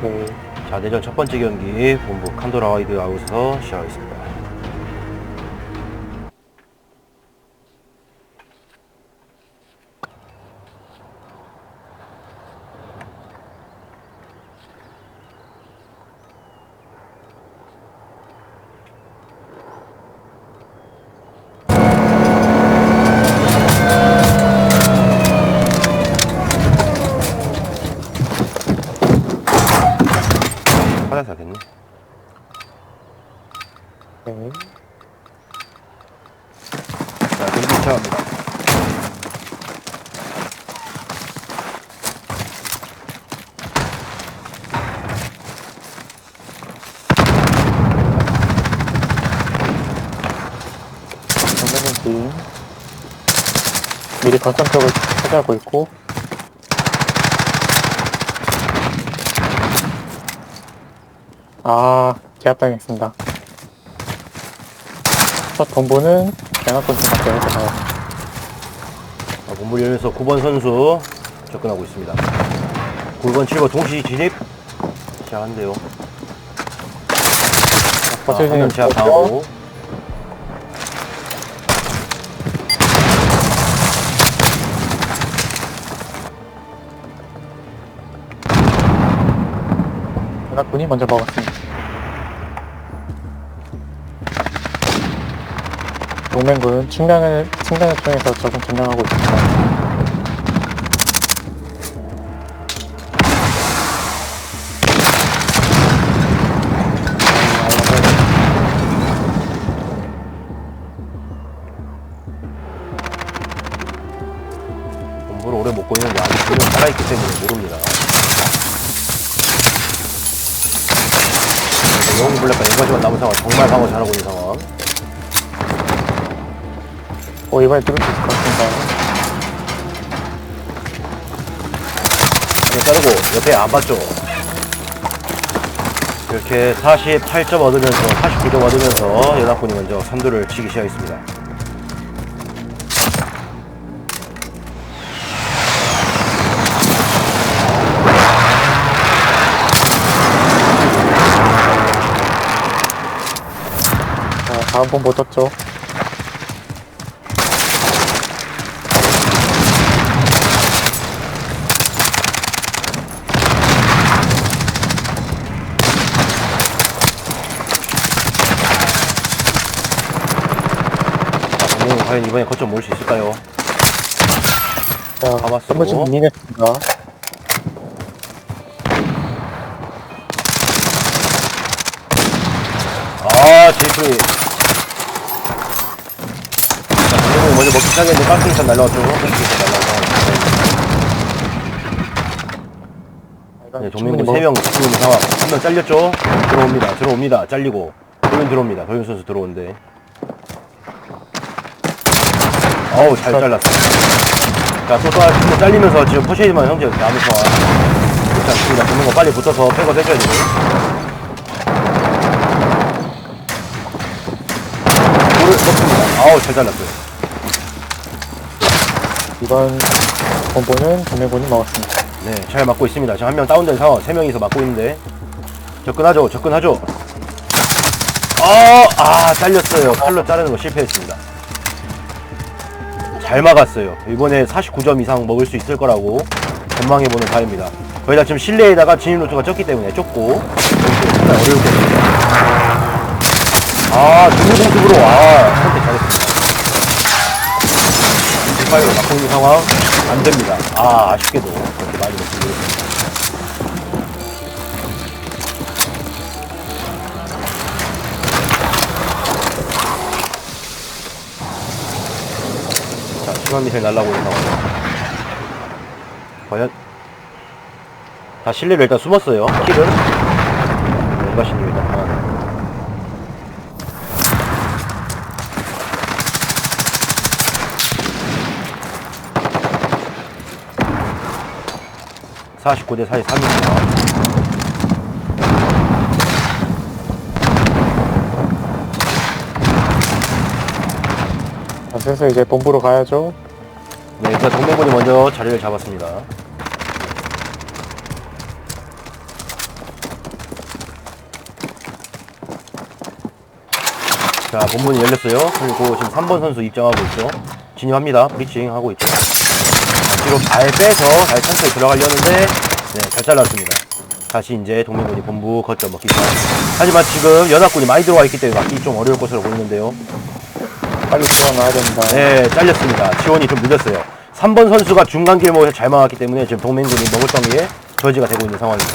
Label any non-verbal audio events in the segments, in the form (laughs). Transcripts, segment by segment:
네. 자, 내전 첫 번째 경기 본부 칸도라 와이드 아웃에서 시작하겠습니다. 화장실 하겠네. 네. 자, 팀. 미리 쪽을 차지하고 있고. 아, 제압당했습니다. 첫 본부는 양학권 팀한테 해서 가요. 자, 열면서 9번 선수 접근하고 있습니다. 9번, 7번 동시 진입 시작한대요. 자, 버틸 화면 수 제압 있고. 당하고 연합군이 먼저 먹었습니다. 동맹군은 측량을, 측량을 통해서 적응 점령하고 있습니다. 영웅 블랙과 연가지만 남은 상황 정말 방어 잘하고 있는 상황. 오, 이번에 뚫을 수 있을 것 같습니다. 그냥 자르고 옆에 안 봤죠. 이렇게 48점 얻으면서 49점 얻으면서 연합군이 먼저 선두를 치기 시작했습니다. 다음 본부 떴죠. 자, 정몽은 과연 이번에 거점 모을 수 있을까요? 자, 가봤어. 선물좀 닝했습니다. 아, 제이프리. 자, 정몽이 먼저 먹기 시작했는데 깜짝이야 날라왔죠. 깜짝이야 날라와서. 네, 종민군 뭐, 3명 지금 있는 상황. 한 명 잘렸죠? 들어옵니다. 들어옵니다. 잘리고. 도윤 들어옵니다. 도윤 선수 들어오는데. 어우, 잘 잘랐어. 자, 또, 또, 또 잘리면서 지금 포쉐이만 형제 남은 상황. 그렇지 않습니다. 붙는 거 빨리 붙어서 백업 해줘야 되고. 볼을 넣습니다. 아우, 잘 잘랐어요. 이번 본부는 동맹군이 먹었습니다. 네, 잘 맞고 있습니다. 지금 한 명 다운된 상황, 세 명이서 맞고 있는데 접근하죠, 접근하죠. 어, 아, 잘렸어요. 칼로 자르는 거 실패했습니다. 잘 막았어요. 이번에 49점 이상 먹을 수 있을 거라고 전망해보는 바입니다. 거기다 지금 실내에다가 진입 루트가 적기 때문에 좁고 정말 어려울 겁니다. 아, 누구 공습으로 아, 선택 8로 바꾸는 상황 안 됩니다. 아, 아쉽게도 그렇게 많이 못습니다 자, 시간이 제일 날라고 있는 상황. 과연? 다 실내를 일단 숨었어요. 킬은. 연가신입니다. 49대 43입니다. 그래서 이제 본부로 가야죠. 네, 일단 동맹군이 먼저 자리를 잡았습니다. 자, 본문이 열렸어요. 그리고 지금 3번 선수 입장하고 있죠. 진입합니다. 브리칭 하고 있죠. 자, 뒤로 발 빼서 잘 천천히 들어가려는데, 네, 잘 잘랐습니다. 다시 이제 동맹군이 본부 거점 먹기 시작. 하지만 지금 연합군이 많이 들어와 있기 때문에 막기 좀 어려울 것으로 보이는데요. 빨리 들어놔야 된다. 네, 잘렸습니다. 지원이 좀 늦었어요. 3번 선수가 중간 길목에서 잘 막았기 때문에 지금 동맹군이 먹을덩이에 저지가 되고 있는 상황입니다.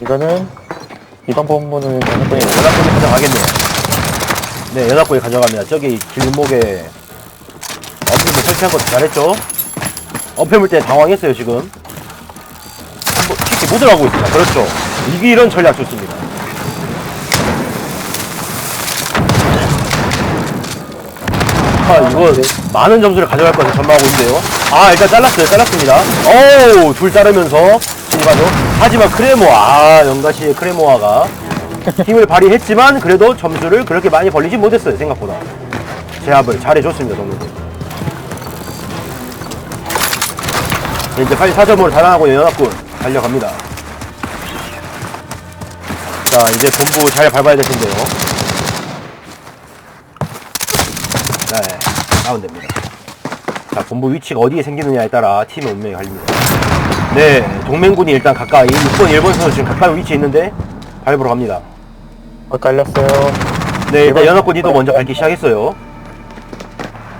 이거는 이번 본문은 네, 연합군이 연합군이 가져가겠네요. 네, 연합군이 가져갑니다. 저기 길목에 어필물 설치한 것도 잘했죠? 어필물 때 당황했어요, 지금. 한번 쉽게 못 들어가고 있습니다. 그렇죠. 이게 이런 전략 좋습니다. 아, 이거 많은 점수를 가져갈 것을 전망하고 있는데요. 아, 일단 잘랐어요. 잘랐습니다. 어우, 둘 자르면서 진입하죠. 하지만 크레모, 아, 연가시의 크레모아가 힘을 발휘했지만 그래도 점수를 그렇게 많이 벌리지 못했어요 생각보다. 제압을 잘해줬습니다 동료들. 이제 빨리 사점으로 달아나고 있는 연합군 달려갑니다. 자 이제 본부 잘 밟아야 될 텐데요. 네 다운됩니다. 자 본부 위치가 어디에 생기느냐에 따라 팀의 운명이 갈립니다. 네 동맹군이 일단 가까이 6번 1번 선수 지금 가까이 위치에 있는데 밟으러 갑니다 어, 깔렸어요. 네, 일단 연합군이 또 먼저 밟기 시작했어요.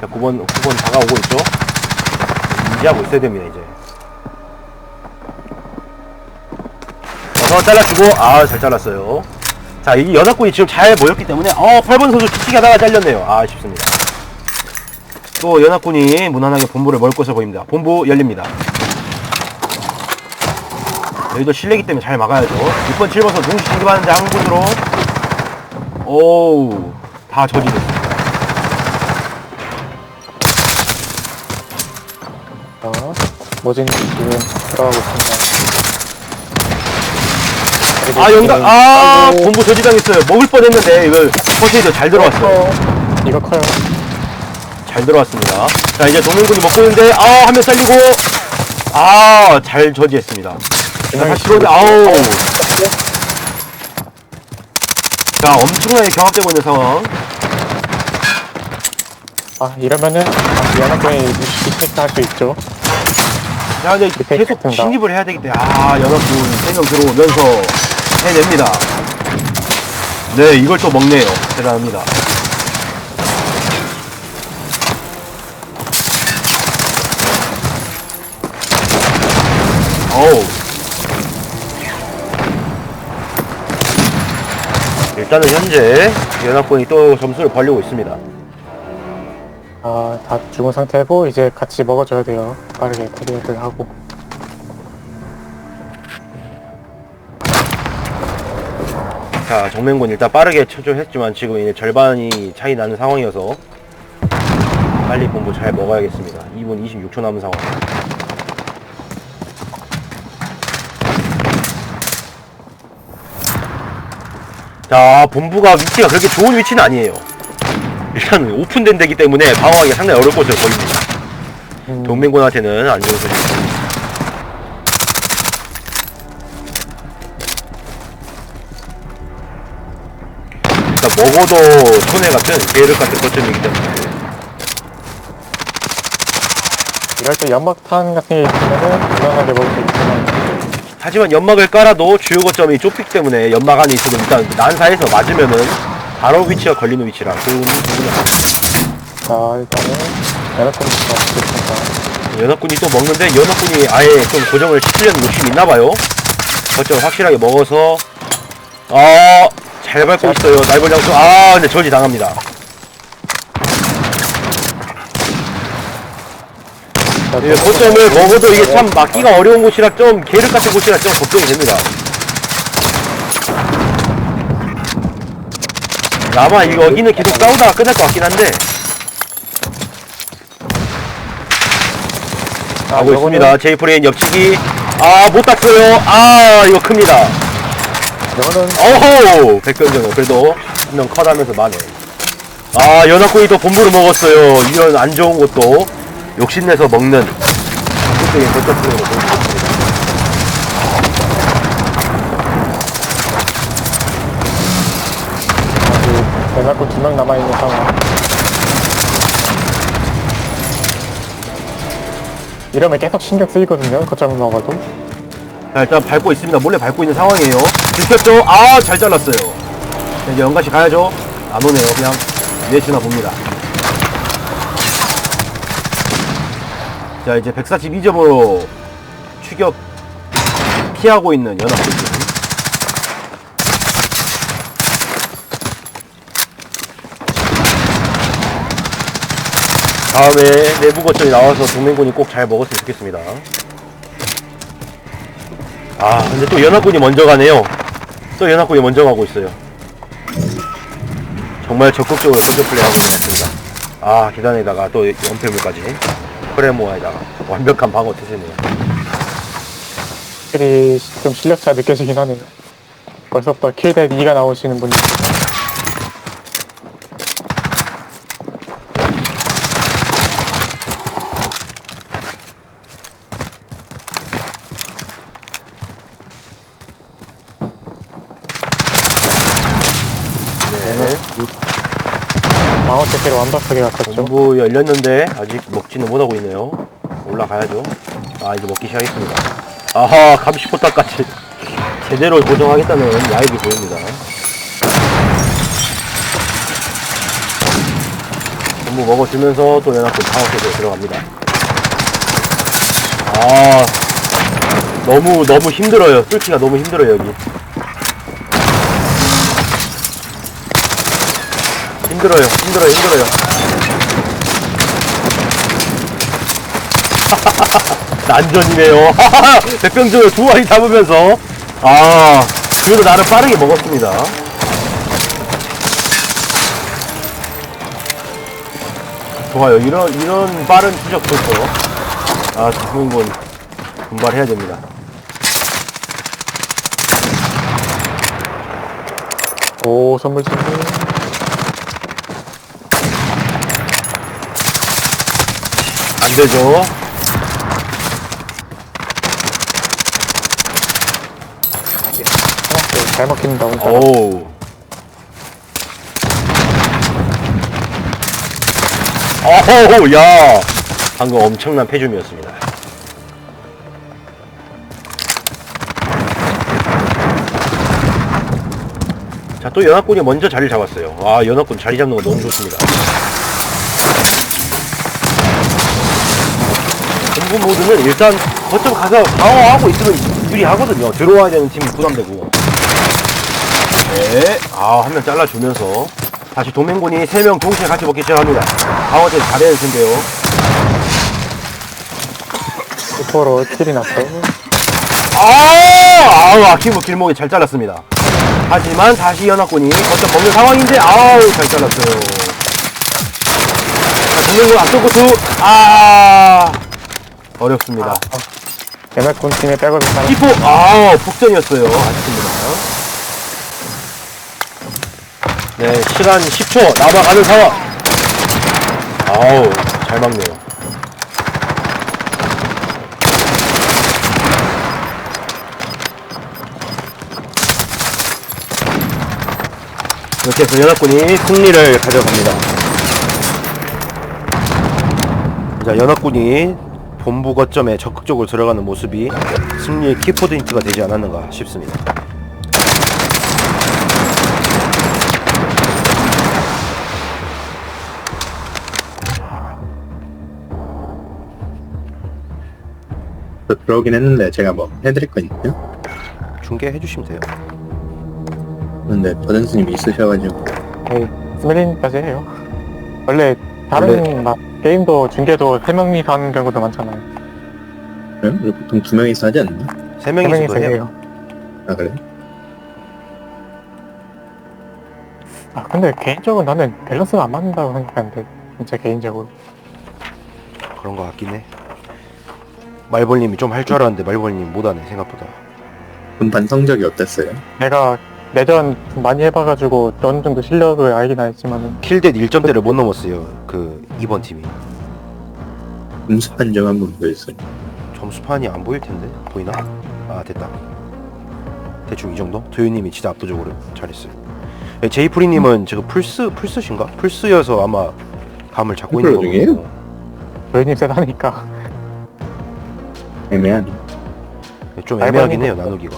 자, 9번, 9번 다가오고 있죠? 인지하고 있어야 됩니다, 이제. 어서 잘라주고, 아, 잘 잘랐어요. 자, 이 연합군이 지금 잘 모였기 때문에, 어, 8번 선수 뒤치기 하다가 잘렸네요. 아, 아쉽습니다. 또 연합군이 무난하게 본부를 멀 것으로 보입니다. 본부 열립니다. 여기도 실내기 때문에 잘 막아야죠. 6번, 7번 선 동시 진입하는데 한 곳으로 오우 다 저지됐습니다 자, 모진이 지금 들어가고 있습니다. 아 영당 아 아이고, 본부 저지당했어요. 먹을 뻔했는데 이걸 퍼세이드 잘 들어왔어요. 커. 이거 커요. 잘 들어왔습니다. 자 이제 동맹군이 먹고 있는데 아 한 명 살리고. 아 잘 저지했습니다. 자 다시 들어오는데 아우 자 엄청나게 경합되고 있는 상황. 아, 이러면은 아, 연합군이 리테이크 할수 있죠. 자 근데 밑에 계속. 진입을 해야 되기 때문에 아 연합군 3명 들어오면서 해냅니다. 네 이걸 또 먹네요. 대단합니다. 어우 일단은 현재 연합군이 또 점수를 벌리고 있습니다 아, 다 죽은 상태고 이제 같이 먹어줘야 돼요. 빠르게 캐리어를 하고. 자, 정맹군 일단 빠르게 쳐줘했지만 지금 이제 절반이 차이 나는 상황이어서 빨리 본부 잘 먹어야겠습니다. 2분 26초 남은 상황. 자, 본부가 위치가 그렇게 좋은 위치는 아니에요. 일단 오픈된 데기 때문에 방어하기가 상당히 어려울 것으로 보입니다. 음, 동맹군한테는 안 좋은 소식입니다. 그러니까 먹어도 손해 같은 게으르 같은 거점이기 때문에 이럴 때 연막탄 같은 게 있으면은 무난하게 먹을 수 있지만 하지만 연막을 깔아도 주요 거점이 좁기 때문에 연막 안에 있어도 일단 난사에서 맞으면은 바로 위치가 걸리는 위치라 좋은 부분은 자, 일단은 연합군부터 먹겠습니다. 연합군이 또 먹는데 연합군이 아예 좀 고정을 시키려는 욕심이 있나봐요. 거점을 확실하게 먹어서 아잘 밟고 있어요. 날벌 장수. 아 근데 저지 당합니다 예, 거점을 먹어도 이게 참 막기가 어려운 곳이라 좀 계륵 같은 곳이라 좀 걱정이 됩니다. 아마 이거 여기는 계속 싸우다가 끝날 것 같긴 한데 아, 하고 있습니다. 제이프레인 옆치기 아못 땄어요. 아 이거 큽니다. 어호 백병정은 그래도 한 명 컷하면서 만회. 아 연합군이 또 본부를 먹었어요. 이런 안 좋은 것도 욕심내서 먹는 적극적인 컨설팅으로 보고 있습니다. 아직 배갈고 두명 남아있는 상황. 이러면 계속 신경 쓰이거든요. 거점 넣어가도. 자, 일단 밟고 있습니다. 몰래 밟고 있는 상황이에요. 들켰죠? 아, 잘 잘랐어요. 이제 연가시 가야죠. 안 오네요. 그냥 예, 내시나 봅니다. 자, 이제 142점으로 추격 피하고 있는 연합군팀. 다음에 내부 거점이 나와서 동맹군이 꼭 잘 먹었으면 좋겠습니다. 아 근데 또 연합군이 먼저 가네요 또 연합군이 먼저 가고 있어요 정말 적극적으로 먼저 플레이하고 같습니다 아 계단에다가 또 연패물까지 프레모아에다가 완벽한 방어 태세네요 확실히 좀 실력차 느껴지긴 하네요. 벌써부터 킬대 2가 나오시는 분이 네. 방어 체계를 완벽하게 갖췄죠. 전부 열렸는데 아직 먹지는 못하고 있네요. 올라가야죠. 아 이제 먹기 시작했습니다. 아하 감시포탑까지. (laughs) 제대로 고정하겠다는 야입이 보입니다. 전부 먹어주면서 또 연합군 방어태세에 들어갑니다. 아 너무 너무 힘들어요. 뚫기가 너무 힘들어요 여기 힘들어요 힘들어요 힘들어요. (laughs) 난전이네요. (laughs) 백병준을 두 마리 잡으면서. 아 그래도 나를 빠르게 먹었습니다. 좋아요. 이런 이런 빠른 추적 좋죠 아 주인공 분발해야 됩니다. 오, 선물 준비. 안 되죠 아, 잘 먹힌다, 혼자. 오우. 어우, 야. 방금 엄청난 패줌이었습니다. 자, 또 연합군이 먼저 자리를 잡았어요. 아, 연합군 자리 잡는 거 너무 좋습니다. 공부 모드는 일단 거점 가서 방어하고 있으면 유리하거든요. 들어와야 되는 팀이 부담되고. 네. 아, 한 명 잘라주면서 다시 도맹군이 세명 동시에 같이 먹기 시작합니다. 방어제 잘해야 될 텐데요. 스포로 킬이 났어. 아, 아우, 아키브 길목이 잘 잘랐습니다. 하지만 다시 연합군이 거점 먹는 상황인데, 아우, 잘 잘랐어요. 자, 도맹군 앞쪽 고투, 아, 어렵습니다. 연합군 팀의 백업이 가는 키포, 아, 폭전이었어요. 아쉽습니다. 네, 시간 10초 남아가는 상황. 아우, 잘 막네요. 이렇게 해서 연합군이 승리를 가져갑니다. 자, 연합군이 본부 거점에 적극적으로 들어가는 모습이 승리의 키포인트가 되지 않았는가 싶습니다. 저 들어오긴 했는데 제가 뭐 해드릴 거 있나요? 중계해 주시면 돼요. 근데 버든스님이 있으셔가지고 에이, 스멜린까지 해요. 원래 다른 막 게임도 중계도 세 명이서 하는 경우도 많잖아요. 그래요? 우리 보통 두 명이서 하지 않나? 세 세 명이서도 명이서 해요. 해요. 아 그래? 아 근데 개인적으로 나는 밸런스가 안 맞는다고 생각하는데 진짜 개인적으로 그런 거 같긴 해. 말벌님이 좀 할 줄 알았는데 말벌님 못하네 생각보다. 본판 성적이 어땠어요? 내가 내전 좀 많이 해봐가지고 어느 정도 실력을 알긴 알지만은 킬댓 1점대를 못 넘었어요. 그 이번 팀이. 음습한 점 한번 보여주세요 점수판이 안 보일 텐데 보이나? 아 됐다. 대충 이 정도? 도윤님이 진짜 압도적으로 잘했어요. 네, 제이프리님은 지금 플스 플스신가? 플스여서 아마 감을 잡고 있는 플스 중이에요? 거고. 저희님 세다니까 애매한. 네, 좀 애매하긴 해요. 나누기가.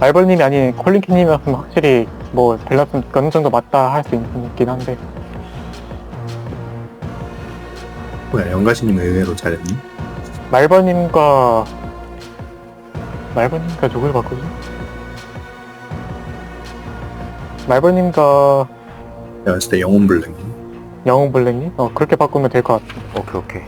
말벌님이 아닌 콜린키님이었으면 확실히 뭐 밸런스 어느 정도 맞다 할 수 있긴 한데 뭐야, 영가시님 의외로 잘했니? 말벌님과 말벌님과 누굴 바꾸지? 말벌님과 내가 봤을 때. 영웅블랙님? 어 그렇게 바꾸면 될 것 같아 오케이 오케이.